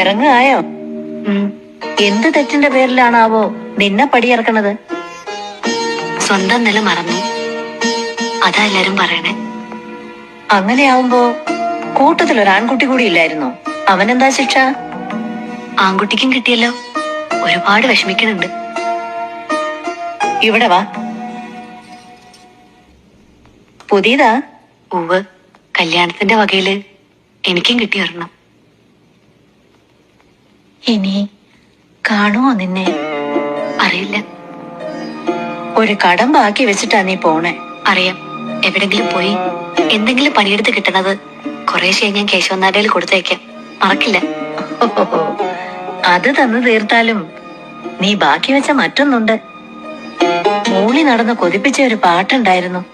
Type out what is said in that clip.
ഇറങ്ങായോ. എന്ത് തെറ്റിന്റെ പേരിലാണാവോ നിന്നെ പടിയിറക്കണത്? സ്വന്തം നില മറന്നു. അതാ എല്ലാരും പറയണേ. അങ്ങനെയാവുമ്പോ കൂട്ടത്തിൽ ഒരു ആൺകുട്ടി കൂടി ഇല്ലായിരുന്നോ? അവനെന്താ ശിക്ഷ? ആൺകുട്ടിക്കും കിട്ടിയല്ലോ. ഒരുപാട് വിഷമിക്കണുണ്ട് ഇവിടെ വാ. പുതിയതാ? ഉവ് കല്യാണത്തിന്റെ വകയിൽ എനിക്കും കിട്ടി ഒരെണ്ണം ഇനി കാണുമോ നിന്നെ? അറിയില്ല. ഒരു കടം ബാക്കി വെച്ചിട്ടാ നീ പോണേ. അറിയാം. എവിടെങ്കിലും പോയി എന്തെങ്കിലും പണിയെടുത്ത് കിട്ടണത് കുറേശ്ശെ ഞാൻ കേശവനാടയിൽ കൊടുത്തേക്കാം. മറക്കില്ല. അത് തന്നു തീർത്താലും നീ ബാക്കി വെച്ച മറ്റൊന്നുണ്ട്. മൂളി നടന്ന് കൊതിപ്പിച്ച ഒരു പാട്ടുണ്ടായിരുന്നു.